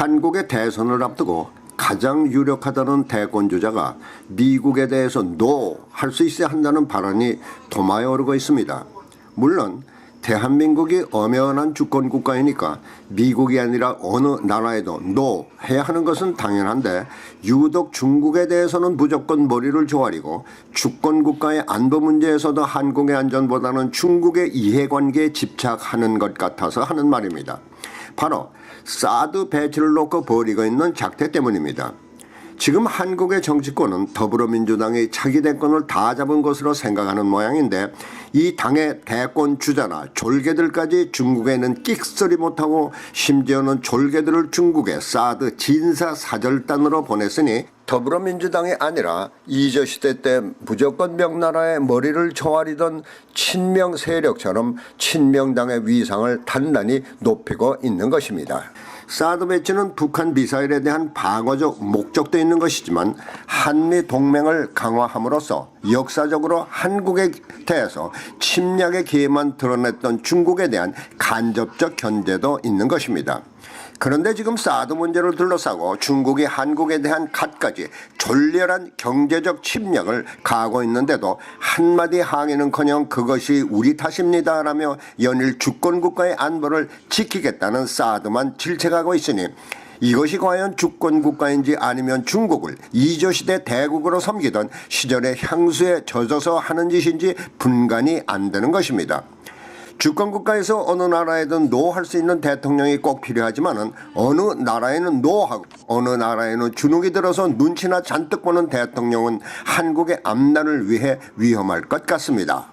한국의 대선을 앞두고 가장 유력하다는 대권 주자가 미국에 대해서 노 할 수 있어야 한다는 발언이 도마에 오르고 있습니다. 물론 대한민국이 엄연한 주권 국가이니까 미국이 아니라 어느 나라에도 노 해야 하는 것은 당연한데 유독 중국에 대해서는 무조건 머리를 조아리고 주권 국가의 안보 문제에서도 한국의 안전보다는 중국의 이해관계에 집착하는 것 같아서 하는 말입니다. 바로 사드 배치를 놓고 벌이고 있는 작태 때문입니다. 지금 한국의 정치권은 더불어민주당이 차기 대권을 다 잡은 것으로 생각하는 모양인데 이 당의 대권 주자나 졸개들까지 중국에 는 끽소리 못하고 심지어는 졸개들을 중국에 사드 진사 사절단으로 보냈으니 더불어민주당이 아니라 이저 시대 때 무조건 명나라의 머리를 조아리던 친명 세력처럼 친명당의 위상을 단단히 높이고 있는 것입니다. 사드 배치는 북한 미사일에 대한 방어적 목적도 있는 것이지만 한미 동맹을 강화함으로써 역사적으로 한국에 대해서 침략의 기회만 드러냈던 중국에 대한 간접적 견제도 있는 것입니다. 그런데 지금 사드 문제를 둘러싸고 중국이 한국에 대한 갖가지 졸렬한 경제적 침략을 가하고 있는데도 한마디 항의는커녕 그것이 우리 탓입니다라며 연일 주권 국가의 안보를 지키겠다는 사드만 질책하고 있으니 이것이 과연 주권 국가인지 아니면 중국을 이조시대 대국으로 섬기던 시절의 향수에 젖어서 하는 짓인지 분간이 안 되는 것입니다. 주권 국가에서 어느 나라에든 노 할 수 있는 대통령이 꼭 필요하지만은 어느 나라에는 노하고 어느 나라에는 주눅이 들어서 눈치나 잔뜩 보는 대통령은 한국의 앞날을 위해 위험할 것 같습니다.